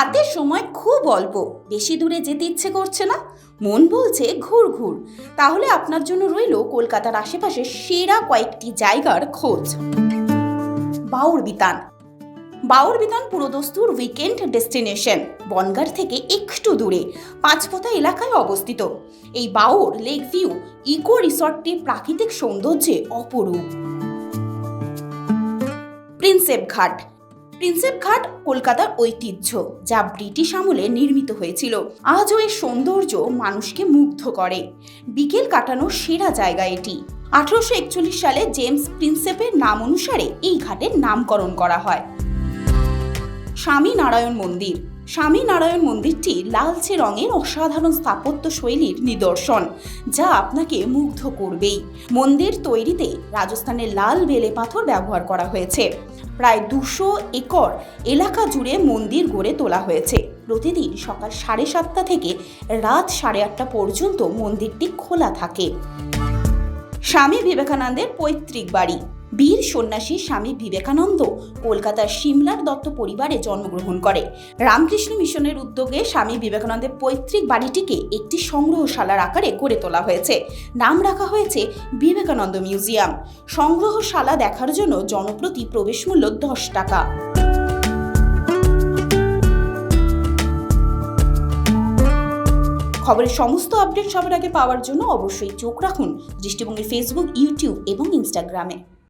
হাতে সময় খুব অল্প। বেশি দূরে যেতে ইচ্ছে করছে না। মন বলছে ঘুর ঘুর। তাহলে আপনার জন্য রইল কলকাতার আশেপাশে সেরা কয়েকটি জায়গার খোঁজ। বাউর বিতান বাউর বিতান পুরোদস্তুর উইকেন্ড ডেস্টিনেশন বনগার থেকে একটু দূরে পাঁচপোতা এলাকায় অবস্থিত। এই বাউর লেক ভিউ ইকো রিসর্টটির প্রাকৃতিক সৌন্দর্যে অপরূপ। প্রিন্সেপ ঘাট প্রিন্সেপ ঘাট কলকাতার ঐতিহ্য, যা ব্রিটিশ আমলে নির্মিত হয়েছিল। আজও এর সৌন্দর্য মানুষকে মুগ্ধ করে। বিকেল কাটানোর সেরা জায়গা এটি। আঠারোশো একচল্লিশ সালে জেমস প্রিন্সেপের নাম অনুসারে এই ঘাটের নামকরণ করা হয়। স্বামী নারায়ণ মন্দির। স্বামী নারায়ণ মন্দিরটি লালচে রঙের অসাধারণ স্থাপত্য শৈলীর নিদর্শন, যা আপনাকে মুগ্ধ করবেই। মন্দির তৈরিতে রাজস্থানের লাল বেলে পাথর ব্যবহার করা হয়েছে। প্রায় দুশো একর এলাকা জুড়ে মন্দির গড়ে তোলা হয়েছে। প্রতিদিন সকাল সাড়ে সাতটা থেকে রাত সাড়ে আটটা পর্যন্ত মন্দিরটি খোলা থাকে। স্বামী বিবেকানন্দের পৈতৃক বাড়ি। বীর সন্ন্যাসী স্বামী বিবেকানন্দ কলকাতার সিমলার দত্ত পরিবারে জন্মগ্রহণ করে। রামকৃষ্ণ মিশনের উদ্যোগে স্বামী বিবেকানন্দের পৈতৃক বাড়িটিকে একটি সংগ্রহশালার আকারে গড়ে তোলা হয়েছে। নাম রাখা হয়েছে বিবেকানন্দ মিউজিয়াম। সংগ্রহশালা দেখার জন্য জনপ্রতি প্রবেশ মূল্য দশ টাকা। খবরের সমস্ত আপডেট সবার আগে পাওয়ার জন্য অবশ্যই চোখ রাখুন দৃষ্টিভঙ্গি ফেসবুক ইউটিউব এবং ইনস্টাগ্রামে